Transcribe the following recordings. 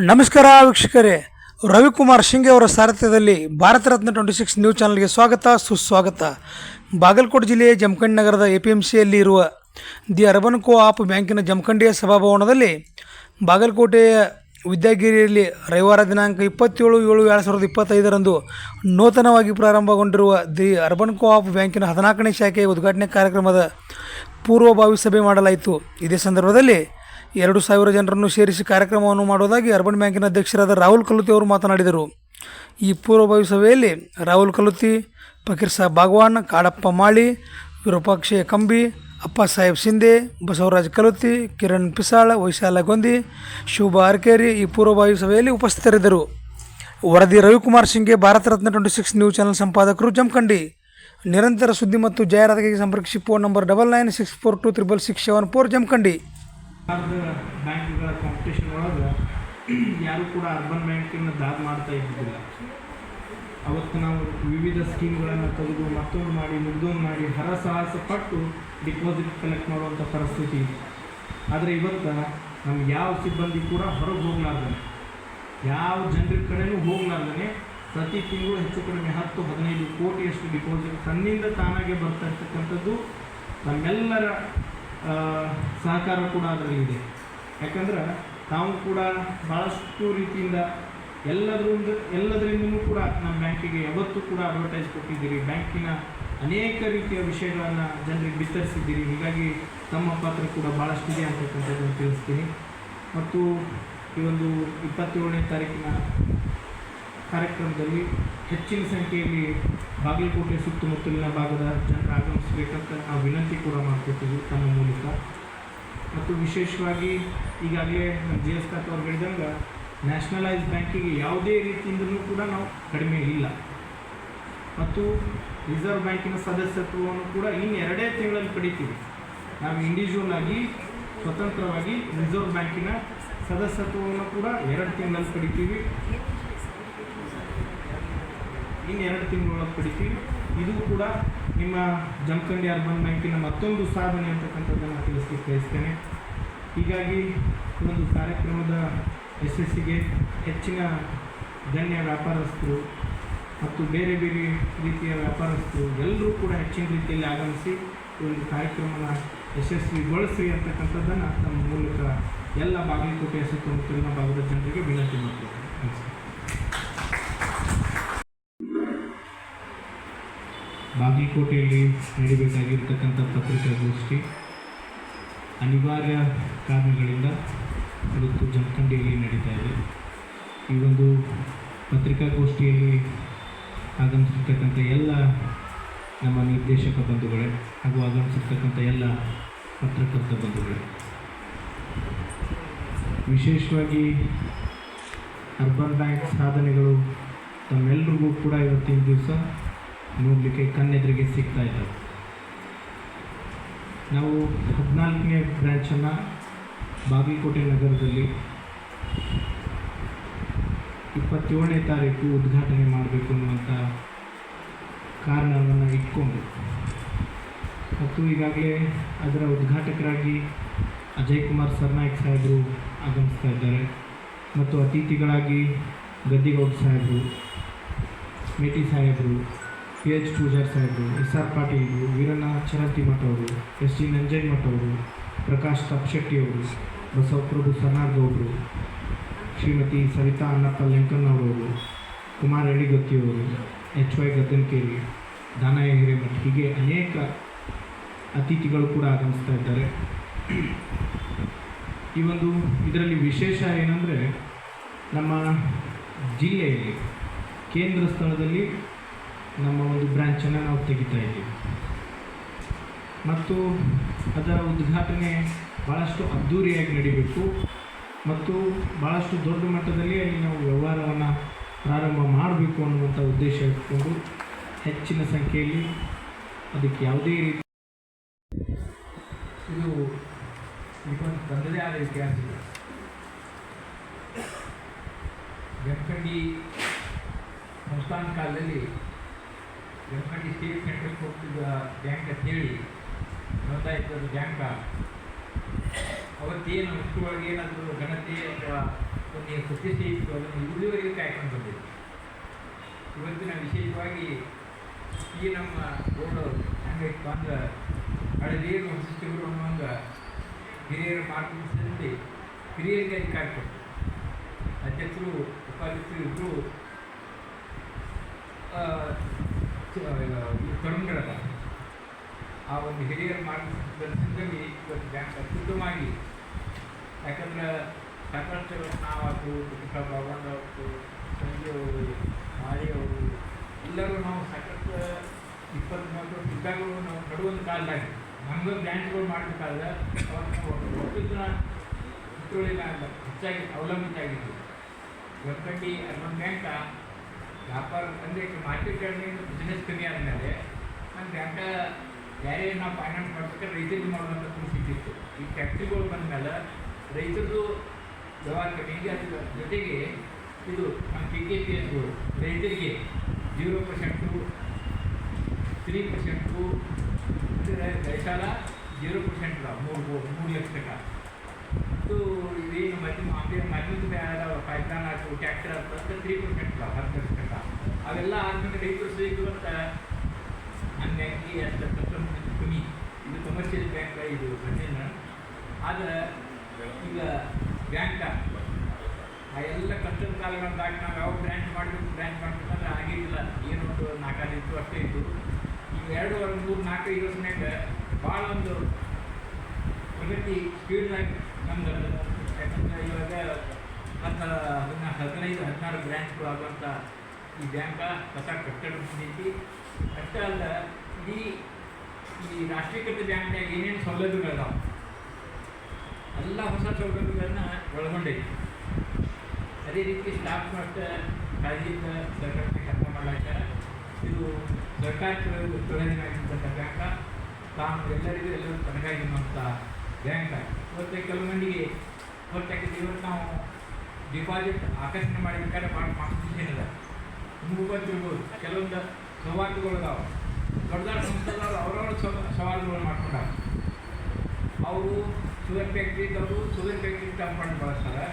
ನಮಸ್ಕಾರ ವೀಕ್ಷಕರೇ. ರವಿಕುಮಾರ್ ಶಿಂಗೆ ಅವರ ಸಾರಥ್ಯದಲ್ಲಿ Bharat Ratna twenty six news ಚಾನಲ್ಗೆ ಸ್ವಾಗತ, ಸುಸ್ವಾಗತ. ಬಾಗಲಕೋಟೆ ಜಿಲ್ಲೆಯ ಜಮಖಂಡಿ ನಗರದ ಎ ಪಿ ಎಂ ಸಿಯಲ್ಲಿ ಇರುವ ದಿ ಅರ್ಬನ್ ಕೋ ಆಪ್ ಬ್ಯಾಂಕಿನ ಜಮಖಂಡಿಯ ಸಭಾಭವನದಲ್ಲಿ ಬಾಗಲಕೋಟೆಯ ವಿದ್ಯಾಗಿರಿಯಲ್ಲಿ ರವಿವಾರ ದಿನಾಂಕ ಇಪ್ಪತ್ತೇಳು ಏಳು ಎರಡು ಸಾವಿರದ ಇಪ್ಪತ್ತೈದರಂದು ನೂತನವಾಗಿ ಪ್ರಾರಂಭಗೊಂಡಿರುವ ದಿ ಅರ್ಬನ್ ಕೋ ಆಪ್ ಬ್ಯಾಂಕಿನ ಹದಿನಾಲ್ಕನೇ ಶಾಖೆಯ ಉದ್ಘಾಟನೆ ಕಾರ್ಯಕ್ರಮದ ಪೂರ್ವಭಾವಿ ಸಭೆ ಮಾಡಲಾಯಿತು. ಇದೇ ಸಂದರ್ಭದಲ್ಲಿ ಎರಡು ಸಾವಿರ ಜನರನ್ನು ಸೇರಿಸಿ ಕಾರ್ಯಕ್ರಮವನ್ನು ಮಾಡುವುದಾಗಿ ಅರ್ಬನ್ ಬ್ಯಾಂಕಿನ ಅಧ್ಯಕ್ಷರಾದ ರಾಹುಲ್ ಕಲುತಿ ಅವರು ಮಾತನಾಡಿದರು. ಈ ಪೂರ್ವಭಾವಿ ಸಭೆಯಲ್ಲಿ ರಾಹುಲ್ ಕಲುತಿ ಫಕೀರ್ ಸಾಹೇಬ್ ಭಾಗವಾನ್ ಕಾಡಪ್ಪ ಮಾಳಿ ವಿರೂಪಾಕ್ಷಯ ಕಂಬಿ, ಅಪ್ಪ ಸಾಹೇಬ್ ಶಿಂದೆ, ಬಸವರಾಜ್ ಕಲುತಿ ಕಿರಣ್ ಪಿಸಾಳ, ವೈಶಾಲ ಗೊಂದಿ, ಶುಭ ಅರ್ಕೇರಿ ಈ ಪೂರ್ವಭಾವಿ ಸಭೆಯಲ್ಲಿ ಉಪಸ್ಥಿತರಿದ್ದರು. ವರದಿ Ravikumar ಸಿಂಗ್ಗೆ Bharat Ratna twenty six news channel ಸಂಪಾದಕರು Jamkhandi. ನಿರಂತರ ಸುದ್ದಿ ಮತ್ತು ಜಾಹೀರಾತಿಗೆ ಸಂಪರ್ಕಿಸಿ phone number double nine six four two triple six seven four Jamkhandi. ಭಾರತದ ಬ್ಯಾಂಕ್ಗಳ ಕಾಂಪಿಟೇಷನ್ ಒಳಗೆ ಯಾರೂ ಕೂಡ ಅರ್ಬನ್ ಬ್ಯಾಂಕಿನ ದಾದ ಮಾಡ್ತಾ ಇದ್ದಿದ್ದಿಲ್ಲ. ಅವತ್ತು ನಾವು ವಿವಿಧ ಸ್ಕೀಮ್ಗಳನ್ನು ತೆಗೆದು ಮತ್ತೊಂದು ಮಾಡಿ ಮುಗ್ದೊಂದು ಮಾಡಿ ಹರಸಾಹಸ ಪಟ್ಟು ಡಿಪಾಸಿಟ್ ಕಲೆಕ್ಟ್ ಮಾಡುವಂಥ ಪರಿಸ್ಥಿತಿ ಇದೆ ಆದರೆ ಇವತ್ತು ನಮ್ಗೆ ಯಾವ ಸಿಬ್ಬಂದಿ ಕೂಡ ಹೊರಗೆ ಹೋಗ್ಲಾರ್ದಾನೆ. ಯಾವ ಜನರ ಕಡೆಯೂ ಹೋಗ್ಲಾರ್ದಾನೆ. ಪ್ರತಿ ತಿಂಗಳು ಹೆಚ್ಚು ಕಡಿಮೆ ಹತ್ತು, ಹದಿನೈದು ಕೋಟಿಯಷ್ಟು ಡಿಪಾಸಿಟ್ ತನ್ನಿಂದ ತಾನಾಗೆ ಬರ್ತಾ ಇರ್ತಕ್ಕಂಥದ್ದು ನಮ್ಮೆಲ್ಲರ ಸಹಕಾರ ಕೂಡ ಅದರಲ್ಲಿ ಯಾಕಂದ್ರೆ ನಾವು ಕೂಡ ಭಾಳಷ್ಟು ರೀತಿಯಿಂದ ಎಲ್ಲದರಿಂದ ಎಲ್ಲದರಿಂದಲೂ ಕೂಡ ನಮ್ಮ ಬ್ಯಾಂಕಿಗೆ ಯಾವತ್ತೂ ಕೂಡ ಅಡ್ವರ್ಟೈಸ್ ಕೊಟ್ಟಿದ್ದೀರಿ. ಬ್ಯಾಂಕಿನ ಅನೇಕ ರೀತಿಯ ವಿಷಯಗಳನ್ನು ಜನರಿಗೆ ಬಿತ್ತರಿಸಿದ್ದೀರಿ. ಹೀಗಾಗಿ ತಮ್ಮ ಪಾತ್ರ ಕೂಡ ಭಾಳಷ್ಟಿದೆ ಅಂತಕ್ಕಂಥದ್ದನ್ನು ತಿಳಿಸ್ತೀನಿ. ಮತ್ತು ಈ ಒಂದು ಇಪ್ಪತ್ತೇಳನೇ ತಾರೀಕಿನ ಕಾರ್ಯಕ್ರಮದಲ್ಲಿ ಹೆಚ್ಚಿನ ಸಂಖ್ಯೆಯಲ್ಲಿ ಬಾಗಲಕೋಟೆ ಸುತ್ತಮುತ್ತಲಿನ ಭಾಗದ ಜನರು ಆಗಮಿಸಬೇಕಂತ ನಾವು ವಿನಂತಿ ಕೂಡ ಮಾಡ್ಕೊತೀವಿ ತಮ್ಮ ಮೂಲಕ. ಮತ್ತು ವಿಶೇಷವಾಗಿ ಈಗಾಗಲೇ ನಮ್ಮ ಜಿ ಎಸ್ ಖಾತೆ ಅವ್ರು ಹೇಳಿದಂಗೆ ನ್ಯಾಷನಲೈಸ್ ಬ್ಯಾಂಕಿಗೆ ಯಾವುದೇ ರೀತಿಯಿಂದಲೂ ಕೂಡ ನಾವು ಕಡಿಮೆ ಇಲ್ಲ. ಮತ್ತು ರಿಸರ್ವ್ ಬ್ಯಾಂಕಿನ ಸದಸ್ಯತ್ವವನ್ನು ಕೂಡ ಇನ್ನು ಎರಡೇ ತಿಂಗಳಲ್ಲಿ ಪಡಿತೀವಿ. ನಾವು ಇಂಡಿವಿಜುವಲ್ ಆಗಿ ಸ್ವತಂತ್ರವಾಗಿ ರಿಸರ್ವ್ ಬ್ಯಾಂಕಿನ ಸದಸ್ಯತ್ವವನ್ನು ಕೂಡ ಎರಡು ತಿಂಗಳಲ್ಲಿ ಪಡಿತೀವಿ. ಇನ್ನು ಎರಡು ತಿಂಗಳೊಳಗೆ ಪಡಿತೀವಿ ಇದು ಕೂಡ ನಿಮ್ಮ ಜಮಖಂಡಿ ಅರ್ಬನ್ ಬ್ಯಾಂಕಿನ ಮತ್ತೊಂದು ಸಾಧನೆ ಅಂತಕ್ಕಂಥದ್ದನ್ನು ತಿಳಿಸ್ಲಿಕ್ಕೆ ಬಯಸ್ತೇನೆ ಹೀಗಾಗಿ ಒಂದು ಕಾರ್ಯಕ್ರಮದ ಯಶಸ್ಸಿಗೆ ಹೆಚ್ಚಿನ ಗಣ್ಯ ವ್ಯಾಪಾರಸ್ಥರು ಮತ್ತು ಬೇರೆ ಬೇರೆ ರೀತಿಯ ವ್ಯಾಪಾರಸ್ಥರು ಎಲ್ಲರೂ ಕೂಡ ಹೆಚ್ಚಿನ ರೀತಿಯಲ್ಲಿ ಆಗಮಿಸಿ ಒಂದು ಕಾರ್ಯಕ್ರಮನ ಯಶಸ್ವಿಗೊಳಿಸಿ ಅಂತಕ್ಕಂಥದ್ದನ್ನು ನಮ್ಮ ಮೂಲಕ ಎಲ್ಲ ಬಾಗಲಕೋಟೆಯ ಸುತ್ತಮುತ್ತಲಿನ ಭಾಗದ ಜನರಿಗೆ ವಿನಂತಿ ಮಾಡ್ತೀನಿ ನಮಸ್ಕಾರ ಬಾಗಲಕೋಟೆಯಲ್ಲಿ ನಡಿಬೇಕಾಗಿರ್ತಕ್ಕಂಥ ಪತ್ರಿಕಾಗೋಷ್ಠಿ ಅನಿವಾರ್ಯ ಕಾರಣಗಳಿಂದ ಇವತ್ತು ಜಮಖಂಡಿಯಲ್ಲಿ ನಡೀತಾ ಇದೆ. ಈ ಒಂದು ಪತ್ರಿಕಾಗೋಷ್ಠಿಯಲ್ಲಿ ಆಗಮಿಸಿರ್ತಕ್ಕಂಥ ಎಲ್ಲ ನಮ್ಮ ನಿರ್ದೇಶಕ ಬಂಧುಗಳೇ ಹಾಗೂ ಆಗಮಿಸಿರ್ತಕ್ಕಂಥ ಎಲ್ಲ ಪತ್ರಕರ್ತ ಬಂಧುಗಳೇ, ವಿಶೇಷವಾಗಿ ಅರ್ಬನ್ ಬ್ಯಾಂಕ್ ಸಾಧನೆಗಳು ತಮ್ಮೆಲ್ಲರಿಗೂ ಕೂಡ ಇವತ್ತಿನ ದಿವಸ ನೋಡಲಿಕ್ಕೆ ಕಣ್ಣೆದುರಿಗೆ ಸಿಗ್ತಾ ಇದ್ದಾವೆ ನಾವು ಹದಿನಾಲ್ಕನೇ ಬ್ರ್ಯಾಂಚನ್ನು ಬಾಗಲಕೋಟೆ ನಗರದಲ್ಲಿ ಇಪ್ಪತ್ತೇಳನೇ ತಾರೀಕು ಉದ್ಘಾಟನೆ ಮಾಡಬೇಕು ಅನ್ನುವಂಥ ಕಾರಣವನ್ನು ಇಟ್ಕೊಂಡು, ಮತ್ತು ಈಗಾಗಲೇ ಅದರ ಉದ್ಘಾಟಕರಾಗಿ ಅಜಯ್ ಕುಮಾರ್ ಸರ್ನಾಯಕ್ ಸಾಹೇಬರು ಆಗಮಿಸ್ತಾ ಇದ್ದಾರೆ, ಮತ್ತು ಅತಿಥಿಗಳಾಗಿ ಗದ್ದಿಗೌಡ ಸಾಹೇಬರು, ಮೇಟಿ ಸಾಹೇಬರು ಪಿ ಎಚ್ ಪೂಜಾರ್ ಸಾಹೇಬರು, ಎಸ್ ಆರ್ ಪಾಟೀಲ್, ವೀರಣ್ಣ ಚರಂತಿಮಠ ಅವರು ಎಸ್ ಟಿ ನಂಜಯ್ಮಠ ಅವರು ಪ್ರಕಾಶ್ ತಪ್ಪಶೆಟ್ಟಿ ಅವರು, ಬಸವಪ್ರಭು ಸನ್ನಾರ್ಗೌಡರು ಶ್ರೀಮತಿ ಸವಿತಾ ಅನ್ನಪ್ಪ ಲೆಂಕನ್ನವರವರು ಕುಮಾರ್ ಎಳಿಗತ್ತಿಯವರು ಎಚ್ ವೈ ಗದ್ದನ್ಕೇರಿ ದಾನಯ್ಯ ಹಿರೇಮಠ್ ಹೀಗೆ ಅನೇಕ ಅತಿಥಿಗಳು ಕೂಡ ಆಗಮಿಸ್ತಾ ಇದ್ದಾರೆ. ಈ ಒಂದು ಇದರಲ್ಲಿ ವಿಶೇಷ ಏನಂದರೆ ನಮ್ಮ ಜಿಲ್ಲೆಯಲ್ಲಿ, ಕೇಂದ್ರ ಸ್ಥಳದಲ್ಲಿ ನಮ್ಮ ಒಂದು ಬ್ರ್ಯಾಂಚನ್ನು ನಾವು ತೆಗಿತಾ ಇದ್ದೀವಿ. ಮತ್ತು ಅದರ ಉದ್ಘಾಟನೆ ಭಾಳಷ್ಟು ಅದ್ಧೂರಿಯಾಗಿ ನಡೀಬೇಕು. ಮತ್ತು ಭಾಳಷ್ಟು ದೊಡ್ಡ ಮಟ್ಟದಲ್ಲಿ ಅಲ್ಲಿ ನಾವು ವ್ಯವಹಾರವನ್ನು ಪ್ರಾರಂಭ ಮಾಡಬೇಕು ಅನ್ನುವಂಥ ಉದ್ದೇಶ ಇಟ್ಕೊಂಡು ಹೆಚ್ಚಿನ ಸಂಖ್ಯೆಯಲ್ಲಿ ಅದಕ್ಕೆ ಯಾವುದೇ ರೀತಿ ಇದು ತಂದದೇ ಆದ ಇತಿಹಾಸ ಜಮಖಂಡಿ ಸಂಸ್ಥಾನ ಕಾಲದಲ್ಲಿ ಜಮಖಂಡಿ ಸ್ಟೇಟ್ ಸೆಂಟ್ರಲ್ ಕೊಟ್ಟಿದ್ದ ಬ್ಯಾಂಕ್ ಅಂತ ಹೇಳಿ ನೋಂದಾಯಿತ ಬ್ಯಾಂಕ ಅವತ್ತೇನು ಅಷ್ಟರೊಳಗೆ ಏನಾದರೂ ಘನತೆ ಅಥವಾ ಒಂದು ಪ್ರತಿಷ್ಠೆ ಇತ್ತು, ಅದನ್ನು ಇಲ್ಲಿವರೆಗೂ ಕಾಯ್ಕೊಂಡು ಬಂದಿದೆ. ಇವತ್ತಿನ ವಿಶೇಷವಾಗಿ ಈ ನಮ್ಮ ಬೋರ್ಡು ಹಂಗೆ ಅಂದ್ರೆ ಹಳದಿಯನ್ನು ವಸಿಷ್ಠರು ಅನ್ನೋಂಗೆ ಹಿರಿಯರ ಮಾರ್ಗದರ್ಶನದಲ್ಲಿ ಹಿರಿಯರಿಗೆ ಅಧಿಕಾರ ಕಾಯ್ಕೊಂಡು ಅಧ್ಯಕ್ಷರು, ಉಪಾಧ್ಯಕ್ಷರು ಇಬ್ಬರು ತರುಣಗಳದ ಆ ಒಂದು ಹಿರಿಯರ ಮಾರ್ಗದರ್ಶನದಲ್ಲಿ ಇವತ್ತು ಬ್ಯಾಂಕ್ ಅತ್ಯುತ್ತಮವಾಗಿ ಯಾಕಂದ್ರೆ ಸಾಕಷ್ಟು ನಾವಾಯ್ತು ಪುಟ್ಟ ಭಗವಂತ ಅವರು ಮಾರಿ ಅವರು ಎಲ್ಲರೂ ನಾವು ಸಾಕಷ್ಟು ಇಪ್ಪತ್ತು ಮೂವತ್ತು ವರ್ಷ ಇದ್ದಾಗೂ ನಾವು ನಡುವೊಂದು ಕಾಲದಾಗ ನಮ್ಮದು ಬ್ಯಾಂಕ್ಗಳು ಮಾಡಬೇಕಾದ್ರೆ ಇದ್ರೊಳಗೆ ಹೆಚ್ಚಾಗಿ ಅವಲಂಬಿತ ಆಗಿತ್ತು ಗಣಪತಿ ಅರ್ಬನ್ ಬ್ಯಾಂಕ ವ್ಯಾಪಾರ ಅಂದರೆ ಮಾರ್ಕೆಟ್ ಬಿಸ್ನೆಸ್ ಕಮ್ಮಿ ಆದಮೇಲೆ ನಮ್ಮ ಬ್ಯಾಂಕ ಯಾರೇ ನಾವು ಫೈನಾನ್ಸ್ ಮಾಡ್ಬೇಕಾದ್ರೆ ರೈತರಿಗೆ ಮಾಡುವಂಥ ಪರಿಸ್ಥಿತಿ ಇತ್ತು ಈ ಫ್ಯಾಕ್ಟ್ರಿಗಳು ಬಂದಮೇಲೆ ರೈತರದು ವ್ಯವಹಾರ ಕಮ್ಮಿ ಈಗ ಜೊತೆಗೆ ಇದು ನಮ್ಮ ಕೆ ಕೆ ಪಿ ಎಸ್ಗಳು ರೈತರಿಗೆ ಜೀರೋ ಪರ್ಸೆಂಟು ತ್ರೀ ಪರ್ಸೆಂಟು ಸಾಲ ಜೀರೋ ಪರ್ಸೆಂಟ್ ಮೂರು ಮೂರು ಲಕ್ಷ ತನಕ ಮತ್ತು ಇದೇನು ಮಧ್ಯಮ ಅಂದರೆ ಮಧ್ಯಮ ಯಾವ್ದಾವ ಪೈಪ್ಲೈನ್ ಹಾಕು ಟ್ಯಾಕ್ಟರ್ ಹಾಕು ಅಂತ ತ್ರೀ ಪರ್ಸೆಂಟ್ ಹತ್ತು ಲಕ್ಷ. ಅವೆಲ್ಲ ಆದ್ಮೇಲೆ ರೈತರು ಅಂತ ಹಂಗಾಗಿ ಅಷ್ಟು ಕಮ್ಮಿ ಇದು ಕಮರ್ಷಿಯಲ್ ಬ್ಯಾಂಕ್ ಇದು ಬಂದಿಲ್ಲ ಆದ್ರೆ ಈಗ ಬ್ಯಾಂಕ್ ಆ ಎಲ್ಲ ಕಷ್ಟದ ಕಾಲಗಳ ದಾಟಿ ನಾವು ಯಾವ ಬ್ರ್ಯಾಂಚ್ ಮಾಡಬೇಕು ಬ್ರ್ಯಾಂಚ್ ಮಾಡಬೇಕಂದ್ರೆ ಆಗಿದ್ದಿಲ್ಲ ಏನು ಒಂದು ಇತ್ತು ಅಷ್ಟೇ ಇತ್ತು. ಈಗ ಎರಡು ಮೂರು ಮೂರು ಐದು ವರ್ಷನಾಗ ಭಾಳ ಒಂದು ಪ್ರಗತಿ ಸ್ಪೀಡ್ನಾಗ ನಮ್ದು ಯಾಕಂದ್ರೆ ಇವಾಗ ಮತ್ತು ಹದಿನಾಲ್ಕು ಹದಿನೈದು, ಹದಿನಾರು ಬ್ರ್ಯಾಂಚ್ಗಳು ಆಗುವಂಥ ಈ ಬ್ಯಾಂಕ ಹೊಸ ಕಟ್ಟಡ ಬಂದೈತಿ ಅಷ್ಟೇ ಅಲ್ಲ, ಇಡೀ ಈ ರಾಷ್ಟ್ರೀಕೃತ ಬ್ಯಾಂಕ್ನಾಗ ಏನೇನು ಸೌಲಭ್ಯಗಳಿದಾವೆ ಎಲ್ಲ ಹೊಸ ಸೌಲಭ್ಯಗಳನ್ನ ಒಳಗೊಂಡೈತಿ ಅದೇ ರೀತಿ ಸ್ಟಾಫ್ ಮತ್ತು ಕಾಯ್ದಿಂದ ಸರ್ಕಾರಕ್ಕೆ ಕೆಲಸ ಮಾಡಲಾಕ ಇದು ಸರ್ಕಾರ ತೊಳೆದಿನಾಗಿದ್ದಂಥ ಬ್ಯಾಂಕ. ತಾನು ಎಲ್ಲರಿಗೂ ಎಲ್ಲರೂ ತನಗಾಗಿರುವಂಥ ಬ್ಯಾಂಕ. ಇವತ್ತು ಕೆಲವು ಮಂದಿಗೆ ಗೊತ್ತಾಗಿದೆ ಇವತ್ತು ನಾವು ಡಿಪಾಸಿಟ್ ಆಕರ್ಷಣೆ ಮಾಡಬೇಕಾದ್ರೆ ಭಾಳ ಕಾನ್ಸ್ಟಿಟ್ಯೂಷನ್ ಇದೆ ನಿಮಗೂ ಇರ್ಬೋದು ಕೆಲವೊಂದು ಸವಾಲುಗಳು ಅದಾವೆ ದೊಡ್ಡ ದೊಡ್ಡ ಸಂಸ್ಥೆಗಳು ಅವ್ರವ್ರ ಸವಾಲುಗಳು ಮಾಡ್ಕೊಂಡಾರ. ಅವರು ಶುಗರ್ ಫ್ಯಾಕ್ಟ್ರಿ ಇದ್ದವರು ಶುಗರ್ ಫ್ಯಾಕ್ಟ್ರಿ ಕಂಪೌಂಡ್ ಬಳಸ್ತಾರೆ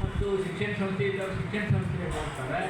ಮತ್ತು ಶಿಕ್ಷಣ ಸಂಸ್ಥೆ ಇದ್ದವರು ಶಿಕ್ಷಣ ಸಂಸ್ಥೆ ಬಳಸ್ತಾರೆ